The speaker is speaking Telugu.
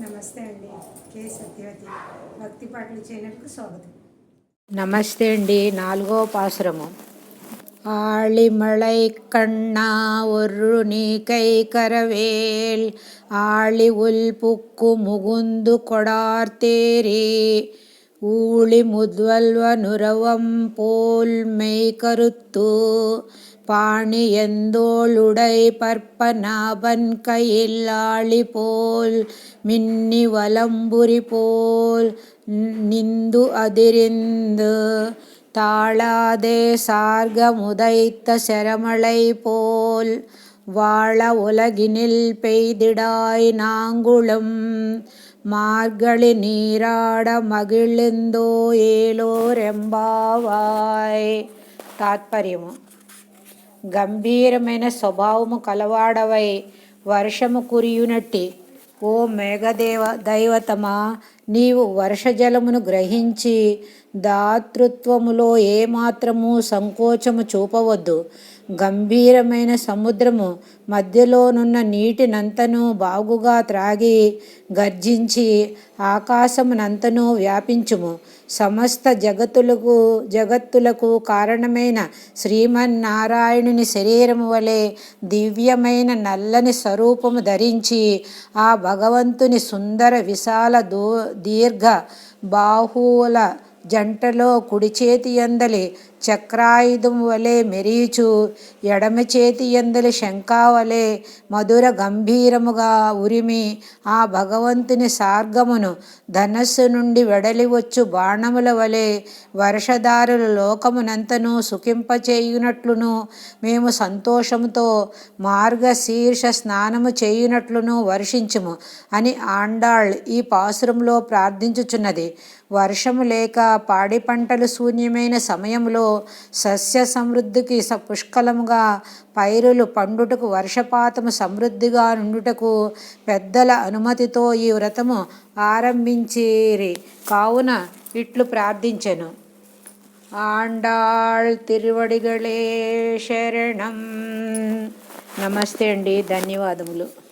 నమస్తే అండి కే సత్యవతి భక్తి పాటలు ఛానల్కు స్వాగతం நமஸ்தே அண்டி நால்கோ பாசுரமும் ஆழிமழை கண்ணா ஒரு நீ கை கரவேல் ஆழி உல் புக்கு முகுந்து கொடார்த்தேரி ஊழி முத்வல்வ நுரவம் போல் மெய் கருத்து பாணியந்தோளுடை பற்பநாபன் கையில் ஆளி போல் மின்னி வலம்புரி போல் நிந்து அதிரிந்து தாழாதே சார்கமுதைத்த செரமலை போல் வாழ உலகினில் பெய்திடாய் நாங்குளும் மார்கழி நீராட மகிழ்ந்தோ ஏலோரெம்பாவாய் தாத்பரியமும். గంభీరమైన స్వభావము కలవాడవై వర్షము కురియునట్టి ఓ మేఘదేవ దైవతమా నీవు వర్షజలమును గ్రహించి దాతృత్వములో ఏమాత్రము సంకోచము చూపవద్దు. గంభీరమైన సముద్రము మధ్యలోనున్న నీటినంతను బాగుగా త్రాగి గర్జించి ఆకాశమునంతను వ్యాపించుము. సమస్త జగత్తులకు జగత్తులకు కారణమైన శ్రీమన్నారాయణుని శరీరము వలె దివ్యమైన నల్లని స్వరూపము ధరించి ఆ భగవంతుని సుందర విశాల దూ దీర్ఘ బాహువుల జంటలో కుడి చేతి అందలి చక్రాయుధం వలె మెరీచు ఎడమ చేతి ఎందలి శంఖావలే మధుర గంభీరముగా ఉరిమి ఆ భగవంతుని సార్గమును ధనస్సు నుండి వెడలివచ్చు బాణముల వలె వర్షధారుల లోకమునంతను సుఖింపచేయునట్లును మేము సంతోషముతో మార్గశీర్ష స్నానము చేయునట్లును వర్షించుము అని ఆండాళ్ ఈ పాసురంలో ప్రార్థించుచున్నది. వర్షము లేక పాడి పంటలు శూన్యమైన సమయంలో సస్య సమృద్ధికి స పుష్కలముగా పైరులు పండుటకు వర్షపాతము సమృద్ధిగా నుండుటకు పెద్దల అనుమతితో ఈ వ్రతము ఆరంభించిరి. కావున ఇట్లు ప్రార్థించెను. ఆండాళ్ తిరువడిగళే శరణం. నమస్తే అండి ధన్యవాదములు.